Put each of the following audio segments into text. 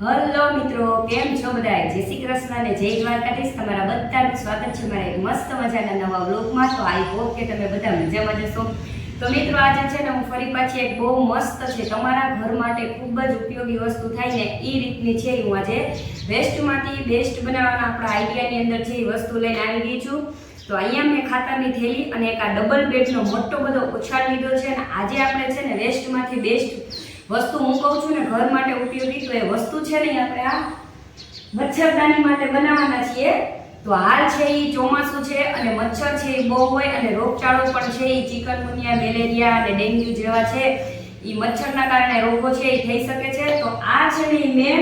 Hello મિત્રો, કેમ છો બધા જય શ્રી કૃષ્ણ અને જય દ્વારકાધીશ. તમારા બધાનું સ્વાગત છે મારા મસ્ત મજાના નવા વ્લોગમાં. તો આઈ હોપ કે તમે બધા મજામાં જશો તો મિત્રો, આજે છે ને હું ફરી પાછી એક બહુ મસ્ત છે, તમારા ઘર માટે ખૂબ જ ઉપયોગી વસ્તુ થાય ને એ રીતની છે. હું આજે વેસ્ટમાંથી બેસ્ટ બનાવવાના આપણા આઈડિયાની અંદર છે વસ્તુ લઈને આવી ગઈ છું. તો અહીંયા મેં ખાતાની થેલી અને એક આ ડબલ બેડનો મોટો બધો ઉછાળ લીધો છે અને આજે આપણે છે ને વેસ્ટમાંથી બેસ્ટ વસ્તુ હું કહું છું ને, ઘર માટે ઉપયોગી તો એ વસ્તુ છે ને આપણે આ મચ્છરદાની માટે બનાવવાના છીએ. તો હાલ છે એ ચોમાસું છે અને મચ્છર છે એ બહુ હોય અને રોગચાળો પણ છે એ ચિકનગુનિયા મેલેરિયા અને ડેન્ગ્યુ જેવા છે. એ મચ્છરના કારણે રોગો છે એ થઈ શકે છે. તો આ છે ને મેં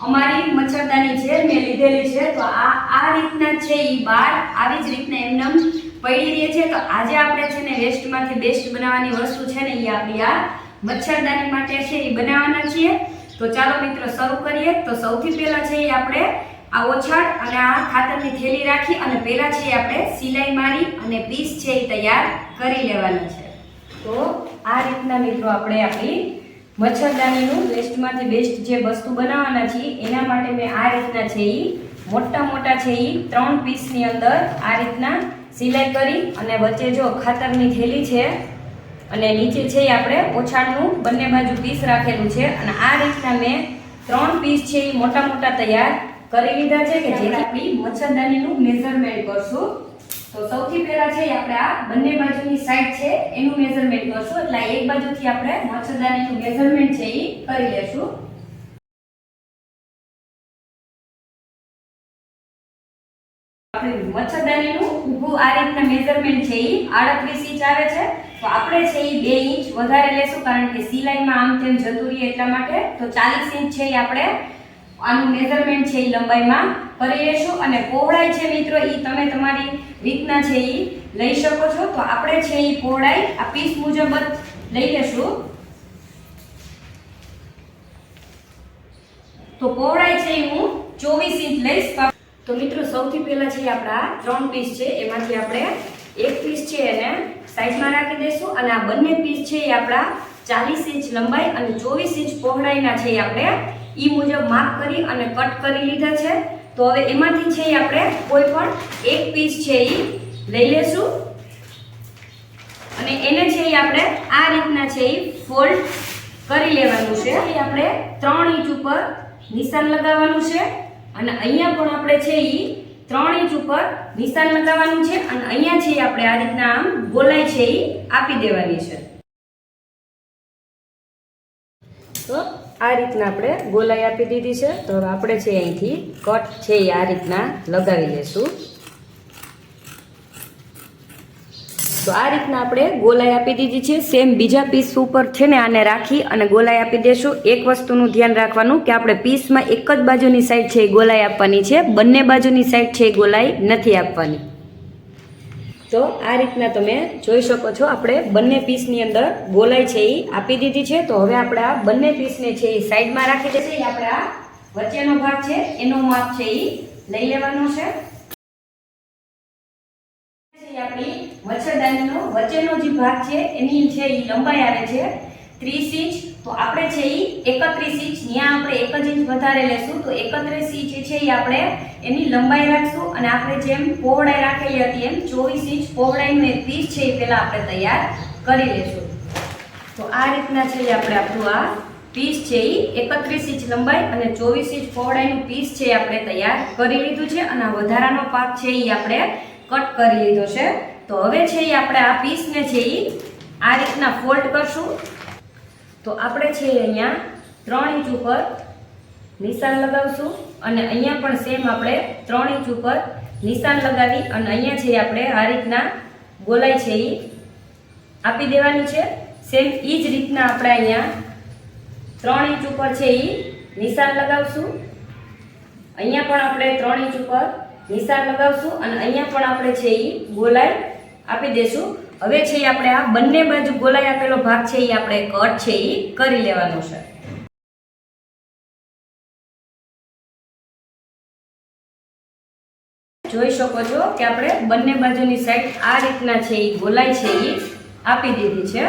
અમારી મચ્છરદાની છે, મેં લીધેલી છે. તો આ આ રીતના છે એ બાર આવી જ રીતના એમનેમ પડી રહી છે. તો આજે આપણે છે ને વેસ્ટમાંથી બેસ્ટ બનાવવાની વસ્તુ છે ને એ આપણી આ મચ્છરદાની માટે છે એ બનાવવાના છીએ. તો ચાલો મિત્રો શરૂ કરીએ. તો સૌથી પહેલા છે એ આપણે આ ઓછાળ અને આ ખાતરની થેલી રાખી અને પહેલા છે આપણે સિલાઈ મારી અને પીસ છે એ તૈયાર કરી લેવાના છે. તો આ રીતના મિત્રો આપણે આપણી મચ્છરદાનીનું વેસ્ટમાંથી બેસ્ટ જે વસ્તુ બનાવવાના છીએ, એના માટે મેં આ રીતના છે એ મોટા મોટા છે એ ત્રણ પીસની અંદર આ રીતના સિલાઈ કરી અને વચ્ચે જો ખાતરની થેલી છે અને નીચે છે એ આપણે ઓછાણનું બંને બાજુ પીસ રાખેલું છે. અને આ રીતના મેં ત્રણ પીસ છે એ મોટા મોટા તૈયાર કરી લીધા છે કે જેથી આપણી મચ્છરદાનીનું મેઝરમેન્ટ કરશું. તો સૌથી પહેલા છે આપણે આ બંને બાજુની સાઈડ છે, એનું મેઝરમેન્ટ કરશું. એટલે એક બાજુથી આપણે મચ્છરદાનીનું મેઝરમેન્ટ છે એ કરી લેશું. મચ્છરદાનીનું ઊભું આ રીતના મેઝરમેન્ટ છે એ આડત્રીસ ઇંચ આવે છે. તો આપણે છે એ બે ઇંચ વધારે લેશું કારણ કે સિલાઈમાં આમ તેમ જતું રહીએ એટલા માટે. તો ચાલીસ ઇંચ છે એ આપણે આનું મેઝરમેન્ટ છે એ લંબાઈમાં કરી લેશું. અને પહોળાઈ છે મિત્રો એ તમે તમારી રીતના છે એ લઈ શકો છો. તો આપણે છે એ પહોળાઈ આ પીસ મુજબ જ લઈ લેશું. તો પહોળાઈ છે એ હું ચોવીસ ઇંચ લઈશ. તો મિત્રો, સૌથી પહેલા છે આપણા ત્રણ પીસ છે, એમાંથી આપણે એક પીસ છે એને સાઈડમાં રાખી દઈશું અને આ બંને પીસ છે એ આપણા ચાલીસ ઇંચ લંબાઈ અને ચોવીસ ઇંચ પહોળાઈના છે એ આપણે એ મુજબ માપ કરી અને કટ કરી લીધા છે. તો હવે એમાંથી છે એ આપણે કોઈ પણ એક પીસ છે એ લઈ લેશું. અને એને છે એ આપણે આ રીતના છે એ ફોલ્ડ કરી લેવાનું છે. એ આપણે ત્રણ ઇંચ ઉપર નિશાન લગાવવાનું છે. અને અહીંયા પણ આપણે છે એ ત્રણ ઇંચ ઉપર નિશાન લગાવવાનું છે અને અહીંયા છે આપણે આ રીતના આમ ગોલાઈ છે એ આપી દેવાની છે. તો આ રીતના આપણે ગોલાઈ આપી દીધી છે. તો આપણે છે અહીંથી કટ છે એ આ રીતના લગાવી લેશું. તો આ રીતના આપણે ગોલાઈ આપી દીધી છે. સેમ બીજા પીસ ઉપર છે ને આને રાખી અને ગોલાઈ આપી દેશું. એક વસ્તુનું ધ્યાન રાખવાનું કે આપણે પીસમાં એક જ બાજુની સાઈડ છે એ ગોલાઈ આપવાની છે. બંને બાજુની સાઈડ છે એ ગોલાઈ નથી આપવાની. તો આ રીતના તમે જોઈ શકો છો, આપણે બંને પીસની અંદર ગોલાઈ છે એ આપી દીધી છે. તો હવે આપણે આ બંને પીસને છે એ સાઈડમાં રાખી દેશે આપણે આ વચ્ચેનો ભાગ છે, એનો માપ છે એ લઈ લેવાનો છે. છે આપણી મચ્છરદાનીનો વચ્ચેનો જે ભાગ છે, એની છે એ લંબાઈ આવે છે ત્રીસ ઇંચ. તો આપણે છે એ એકત્રીસ ઇંચ ત્યાં આપણે એક જ ઇંચ વધારે લેશું. તો એકત્રીસ ઇંચ છે એ આપણે એની લંબાઈ રાખશું. અને આપણે જેમ પહોળાઈ રાખેલી હતી એમ ચોવીસ ઇંચ પહોળાઈનું એક પીસ છે એ પહેલાં આપણે તૈયાર કરી લેશું. તો આ રીતના છે આપણે આપણું આ પીસ છે એ એકત્રીસ ઇંચ લંબાઈ અને ચોવીસ ઇંચ પહોળાઈનું પીસ છે આપણે તૈયાર કરી લીધું છે. અને વધારાનો પાક છે એ આપણે કટ કરી લીધો છે. તો હવે છે એ આપણે આ પીસને છે એ આ રીતના ફોલ્ડ કરશું. તો આપણે છે અહીંયા ત્રણ ઇંચ ઉપર નિશાન લગાવશું અને અહીંયા પણ સેમ આપણે ત્રણ ઇંચ ઉપર નિશાન લગાવી અને અહીંયા છે આપણે આ રીતના ગોલાઈ છે એ આપી દેવાની છે. સેમ એ જ રીતના આપણે અહીંયા ત્રણ ઇંચ ઉપર છે એ નિશાન લગાવશું. અહીંયા પણ આપણે ત્રણ ઇંચ ઉપર નિશાન લગાવશું અને અહીંયા પણ આપણે છે એ ગોલાઈ આપી દેશું હવે છે એ આપણે આ બંને બાજુ ગોલાઈ આપેલો ભાગ છે એ આપણે કટ છે એ કરી લેવાનો છે જોઈ શકો છો કે આપણે બંને બાજુની સાઈડ આ રીતના છે એ ગોલાઈ છે એ આપી દીધી છે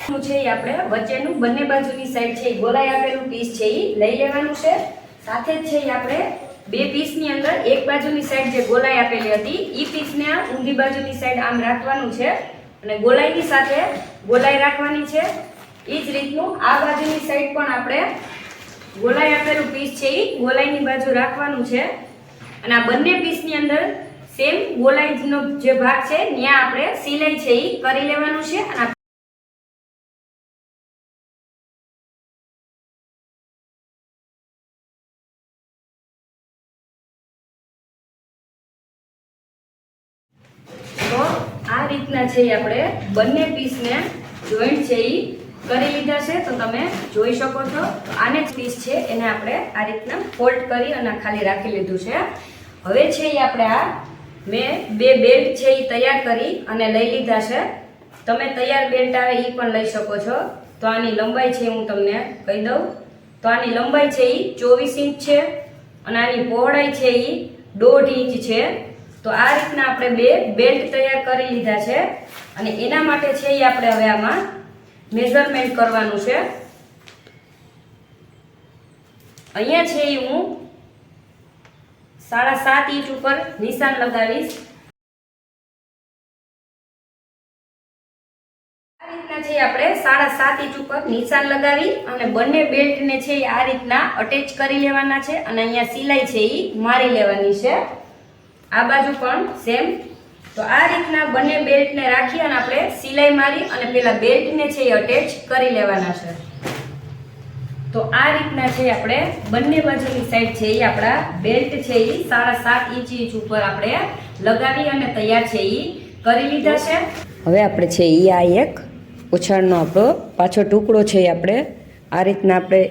શું છે એ આપણે વચ્ચેનું બંને બાજુની સાઈડ છે એ ગોલાઈ આપેલું પીસ છે એ લઈ લેવાનું છે સાથે જ છે એ આપણે બે પીસની અંદર એક બાજુની સાઈડ જે ગોલાઈ આપેલી હતી એ પીસને ઊંધી બાજુની સાઈડ આમ રાખવાનું છે અને ગોલાઈની સાથે ગોલાઈ રાખવાની છે. એ જ રીતનું આ બાજુની સાઈડ પણ આપણે ગોલાઈ આપેલું પીસ છે એ ગોલાઈની બાજુ રાખવાનું છે. અને આ બંને પીસની અંદર સેમ ગોલાઈનો જે ભાગ છે ત્યાં આપણે સિલાઈ છે એ કરી લેવાનું છે અને રીતના છે આપણે બંને પીસને જોઈન્ટ છે એ કરી લીધા છે, તો તમે જોઈ શકો છો. આને જ પીસ છે, એને આપણે આ રીતના ફોલ્ડ કરી અને ખાલી રાખી લીધું છે. હવે છે એ આપણે આ મેં બે બેલ્ટ છે એ તૈયાર કરી અને લઈ લીધા છે. તમે તૈયાર બેલ્ટ આવે એ પણ લઈ શકો છો. તો આની લંબાઈ છે હું તમને કહી દઉં. તો આની લંબાઈ છે એ ચોવીસ ઇંચ છે અને આની પહોળાઈ છે એ દોઢ ઇંચ છે. તો આ રીતના આપણે બે બેલ્ટ તૈયાર કરી લીધા છે. અને એના માટે છે એ આપણે હવે આમાં મેઝરમેન્ટ કરવાનું છે. અહીંયા છે એ હું સાડા સાત ઇંચ ઉપર નિશાન લગાવીશ. આ રીતના છે આપણે સાડા સાત ઇંચ ઉપર નિશાન લગાવી અને બંને બેલ્ટને છે એ આ રીતના અટેચ કરી લેવાના છે અને અહીંયા સિલાઈ છે એ મારી લેવાની છે. આ બાજુ પણ સેમ તો આ રીતના બંને બેલ્ટને રાખી અને આપણે સિલાઈ મારી અને પેલા બેલ્ટને છે એ અટેચ કરી લેવાના છે. તો આ રીતના છે આપણે બંને બાજુની સાઈડ છે એ આપણા બેલ્ટ છે એ સાડા સાત ઇંચ ઇંચ ઉપર આપણે લગાવી અને તૈયાર છે એ કરી લીધા છે. હવે આપણે છે એ આ એક ઉછાળનો આપણો પાછો ટુકડો છે એ આપણે આ રીતના આપણે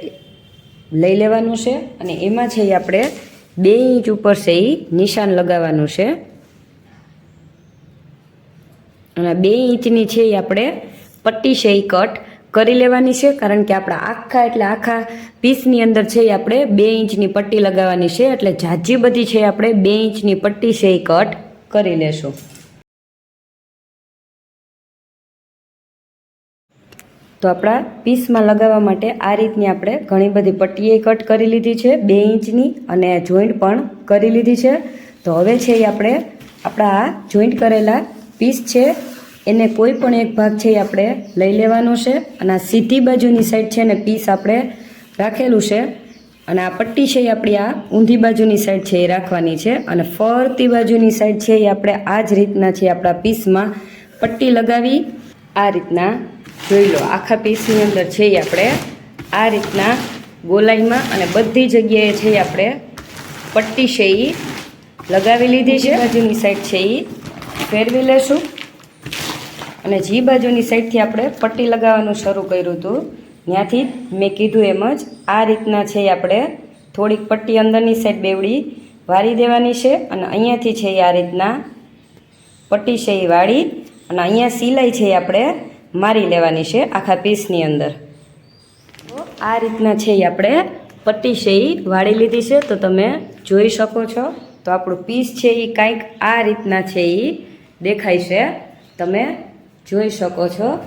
લઈ લેવાનું છે અને એમાં છે એ આપણે બે ઇંચ ઉપર છે એ નિશાન લગાવવાનું છે. અને બે ઇંચની છે એ આપણે પટ્ટી છે એ કટ કરી લેવાની છે, કારણ કે આપણા આખા એટલે આખા પીસની અંદર છે એ આપણે બે ઇંચની પટ્ટી લગાવવાની છે, એટલે ઝાઝી બધી છે આપણે બે ઇંચની પટ્ટી છે એ કટ કરી લેશું. તો આપણા પીસમાં લગાવવા માટે આ રીતની આપણે ઘણી બધી પટ્ટીએ કટ કરી લીધી છે, બે ઇંચની અને જોઈન્ટ પણ કરી લીધી છે. તો હવે છે એ આપણે આપણા આ જોઈન્ટ કરેલા પીસ છે, એને કોઈ પણ એક ભાગ છે એ આપણે લઈ લેવાનો છે અને આ સીધી બાજુની સાઈડ છે ને પીસ આપણે રાખેલું છે. અને આ પટ્ટી છે એ આપણી આ ઊંધી બાજુની સાઈડ છે એ રાખવાની છે અને ફરતી બાજુની સાઈડ છે એ આપણે આ જ રીતના છે આપણા પીસમાં પટ્ટી લગાવી આ રીતના જોઈ લો આખા પીસની અંદર છે આપણે આ રીતના ગોલાઈમાં અને બધી જગ્યાએ છે આપણે પટ્ટી છે એ લગાવી લીધી છે. બાજુની સાઈડ છે એ ફેરવી લેશું. અને જી બાજુની સાઈડથી આપણે પટ્ટી લગાવવાનું શરૂ કર્યું હતું. ત્યાંથી મેં કીધું એમ જ આ રીતના છે આપણે થોડીક પટ્ટી અંદરની સાઈડ બેવડી વાળી દેવાની છે અને અહીંયાથી છે એ આ રીતના પટ્ટી છે એ વાળી અને અહીંયા સિલાઈ છે આપણે મારી લેવાની છે આખા પીસની અંદર. તો આ રીતના છે એ આપણે પટ્ટી છે એ વાળી લીધી છે, તો તમે જોઈ શકો છો. તો આપણું પીસ છે એ કાંઈક આ રીતના છે એ દેખાય છે. તમે જોઈ શકો છો.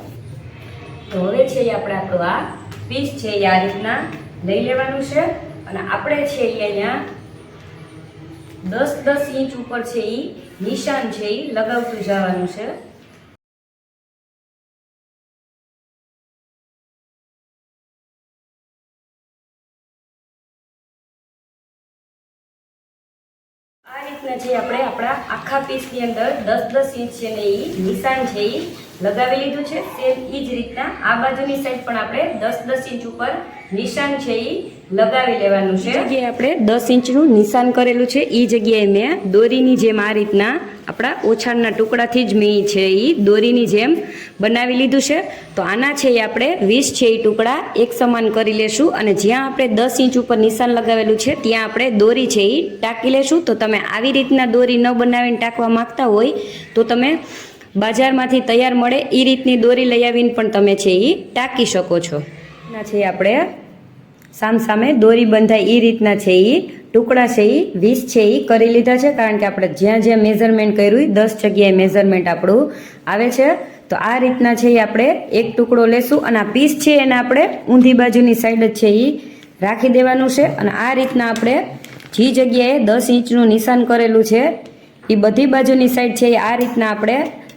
તો હવે છે એ આપણે આપણું આ પીસ છે એ આ રીતના લઈ લેવાનું છે. અને આપણે છે એ અહીંયા દસ દસ ઇંચ ઉપર છે એ નિશાન છે એ લગાવતું જવાનું છે. I રીતના જે આપણે આપણા આખા પીસની અંદર દસ દસ ઇંચ છે ને એ નિશાન છે એ લગાવી લીધું છે. સેમ એ જ રીતના આ બાજુની સાઈડ પણ આપણે દસ દસ ઇંચ ઉપર નિશાન છે એ લગાવી લેવાનું છે. જગ્યાએ આપણે દસ ઇંચનું નિશાન કરેલું છે. એ જગ્યાએ મેં દોરીની જેમ આ રીતના આપણા ઓછાણના ટુકડાથી જ મેં છે એ દોરીની જેમ બનાવી લીધું છે. તો આના છે એ આપણે વીસ છે એ ટુકડા એક સમાન કરી લેશું. અને જ્યાં આપણે દસ ઇંચ ઉપર નિશાન લગાવેલું છે, ત્યાં આપણે દોરી છે એ ટાંકી લેશું. તો તમે આવી રીતના દોરી ન બનાવીને ટાંકવા માંગતા હોય તો તમે બજારમાંથી તૈયાર મળે એ રીતની દોરી લઈ આવીને પણ તમે છે એ ટાંકી શકો છો. ના છે આપણે સામ સામે દોરી બંધાય એ રીતના છે એ ટુકડા છે એ વીસ છે એ કરી લીધા છે કારણ કે આપણે જ્યાં જ્યાં મેઝરમેન્ટ કર્યું દસ જગ્યાએ મેઝરમેન્ટ આપણું આવે છે. તો આ રીતના છે એ આપણે એક ટુકડો લેશું અને આ પીસ છે એને આપણે ઊંધી બાજુની સાઈડ જ છે એ રાખી દેવાનું છે અને આ રીતના આપણે જે જગ્યાએ દસ ઇંચનું નિશાન કરેલું છે એ બધી બાજુની સાઈડ છે એ આ રીતના આપણે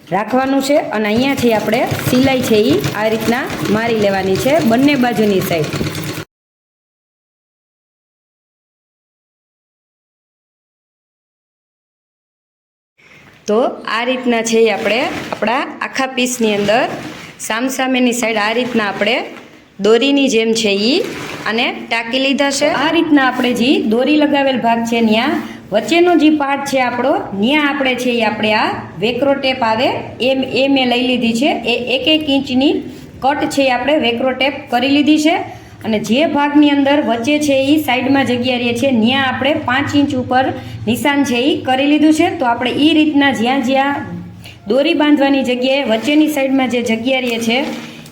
રાખવાનું છે અને અહીંયાથી આપણે સિલાઈ છે એ આ રીતના મારી લેવાની છે બંને બાજુની સાઈડ તો આ રીતના છે એ આપણે આપણા આખા પીસની અંદર સામસામેની સાઈડ આ રીતના આપણે દોરીની જેમ છે એ અને ટાંકી લીધા છે. આ રીતના આપણે જે દોરી લગાવેલ ભાગ છે ત્યાં વચ્ચેનો જે પાર્ટ છે આપણો ત્યાં આપણે છે એ આપણે આ વેક્રો ટેપ આવે, એમ, એ મેં લઈ લીધી છે. એ એક એક ઇંચની કટ છે એ આપણે વેક્રો ટેપ કરી લીધી છે. અને જે ભાગની અંદર વચ્ચે છે એ સાઈડમાં જગ્યા રહે છે ત્યાં આપણે પાંચ ઇંચ ઉપર નિશાન છે એ કરી લીધું છે. તો આપણે એ રીતના જ્યાં જ્યાં દોરી બાંધવાની જગ્યાએ વચ્ચેની સાઈડમાં જે જગ્યા રહે છે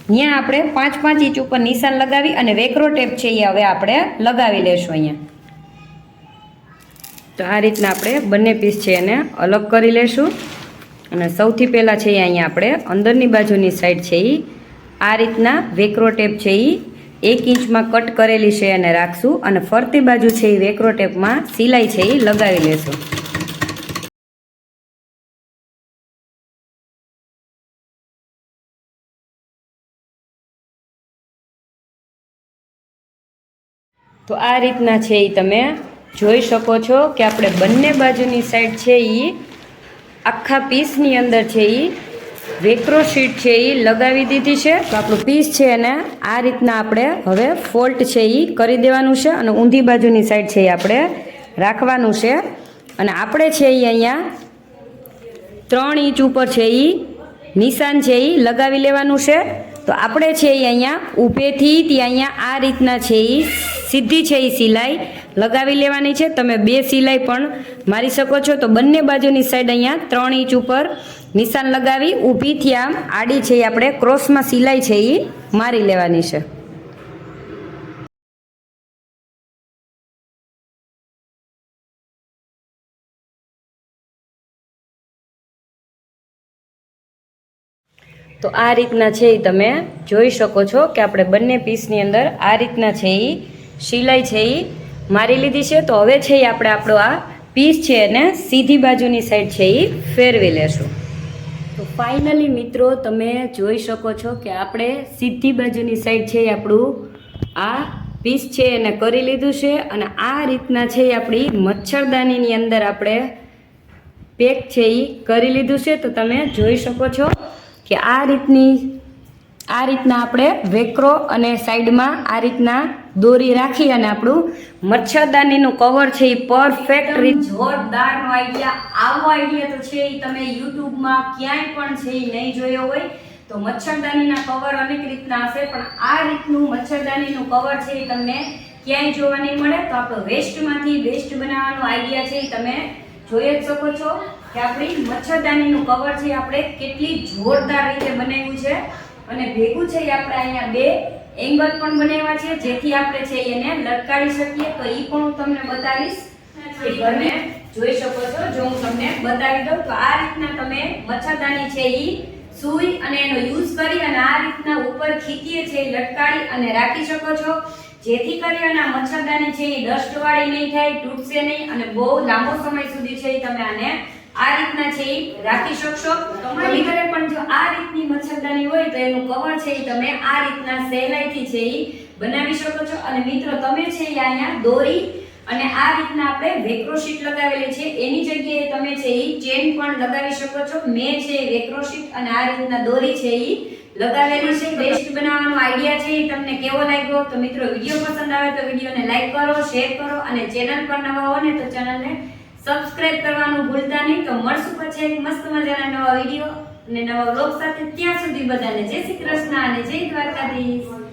ત્યાં આપણે પાંચ પાંચ ઇંચ ઉપર નિશાન લગાવી અને વેક્રો ટેપ છે એ હવે આપણે લગાવી લેશું અહીંયા. તો આ રીતના આપણે બંને પીસ છે એને અલગ કરી લેશું. અને સૌથી પહેલાં છે એ અહીંયા આપણે અંદરની બાજુની સાઈડ છે એ આ રીતના વેક્રો ટેપ છે એ એક ઇંચમાં કટ કરેલી છે એને રાખશું અને ફરતી બાજુ છે એ વેક્રો ટેપમાં સિલાઈ છે એ લગાવી લેશું. તો આ રીતના છે એ તમે જોઈ શકો છો કે આપણે બંને બાજુની સાઈડ છે એ આખા પીસની અંદર છે એ વેક્રો શીટ છે એ લગાવી દીધી છે. તો આપણું પીસ છે એને આ રીતના આપણે હવે ફોલ્ટ છે એ કરી દેવાનું છે અને ઊંધી બાજુની સાઈડ છે એ આપણે રાખવાનું છે. અને આપણે છે એ અહીંયા ત્રણ ઇંચ ઉપર છે એ નિશાન છે એ લગાવી લેવાનું છે. તો આપણે છે એ અહીંયા ઊભેથી ત્યાં અહીંયા આ રીતના છે એ સીધી છે એ સિલાઈ લગાવી લેવાની છે. તમે બે સિલાઈ પણ મારી શકો છો. તો બંને બાજુની સાઈડ અહીંયા ત્રણ ઇંચ ઉપર નિશાન લગાવી ઊભીથી આમ આડી છે એ આપણે ક્રોસમાં સિલાઈ છે એ મારી લેવાની છે. તો આ રીતના છે એ તમે જોઈ શકો છો કે આપણે બંને પીસની અંદર આ રીતના છે એ સિલાઈ છે એ મારી લીધી છે. તો હવે છે એ આપણે આપણો આ પીસ છે એને સીધી બાજુની સાઈડ છે એ ફેરવી લેશું. તો ફાઇનલી મિત્રો તમે જોઈ શકો છો કે આપણે સીધી બાજુની સાઈડ છે એ આપણું આ પીસ છે એને કરી લીધું છે અને આ રીતના છે એ આપણી મચ્છરદાનીની અંદર આપણે પેક છે એ કરી લીધું છે. તો તમે જોઈ શકો છો કે આ રીતની આ રીતના આપણે વેક્રો અને સાઈડમાં આ રીતના દોરી રાખી અને આપણું મચ્છરદાનીનું કવર છે એ પરફેક્ટ રીત જોરદારનો આઈડિયા આવો આઈડિયા તો છે એ તમે યુટ્યુબમાં ક્યાંય પણ છે એ નહીં જોયો હોય તો મચ્છરદાનીના કવર અનેક રીતના હશે પણ આ રીતનું મચ્છરદાનીનું કવર છે એ તમને ક્યાંય જોવા નહીં મળે. તો આપણો વેસ્ટમાંથી બેસ્ટ બનાવવાનો આઈડિયા છે એ તમે જોઈ જ શકો છો. કે આપણી મચ્છરદાનીનું કવર છે આપણે કેટલી જોરદાર રીતે બનાવ્યું છે. અને ભેગું છે એ આપણે અહીંયા બે એંગલ પણ બનાવ્યા છે, જેથી આપણે છે એને લટકાવી શકીએ. તો એ પણ હું તમને બતાવીશ. કે ઘરને જોઈ શકો છો, જો હું તમને બતાવી દઉં, તો આ રીતના તમે મચ્છરદાની છે એ સુઈ અને એનો યુઝ કરી અને આ રીતના ઉપર ખીચીએ છે એ લટકાવી અને રાખી શકો છો. જેથી કરી અને આ મચ્છરદાની છે એ ડસ્ટવાળી નહીં થાય, તૂટશે નહીં અને બહુ લાંબો સમય સુધી છે એ તમે આને આ રીતના છે એ રાખી શકશો? તમારી ઘરે પણ જો આ રીતની મચ્છરદાની હોય તો એનું કવર છે એ તમે આ રીતના સહેલાઈથી છે એ બનાવી શકો છો. અને મિત્રો, તમે છે એ અહીંયા દોરી અને આ રીતના આપણે વેક્રોશીટ લગાવેલી છે. એની જગ્યાએ તમે છે એ ચેન પણ લગાવી શકો છો. મેં છે વેક્રોશીટ અને આ રીતના દોરી છે એ લગાવેલી છે. બેસ્ટ બનાવવાનો આઈડિયા છે તમને કેવો લાગ્યો? તો મિત્રો, વીડિયો પસંદ આવે તો વિડીયોને લાઈક કરો, શેર કરો અને ચેનલ પર નવા હો ને તો ચેનલને સબસ્ક્રાઇબ કરવાનું ભૂલતા નહીં તો મળશું પછી એક મસ્ત મજાના નવા વીડિયો અને નવા બ્લોગ સાથે ત્યાં સુધી બધાને જય શ્રી કૃષ્ણ અને જય દ્વારકાધીશ.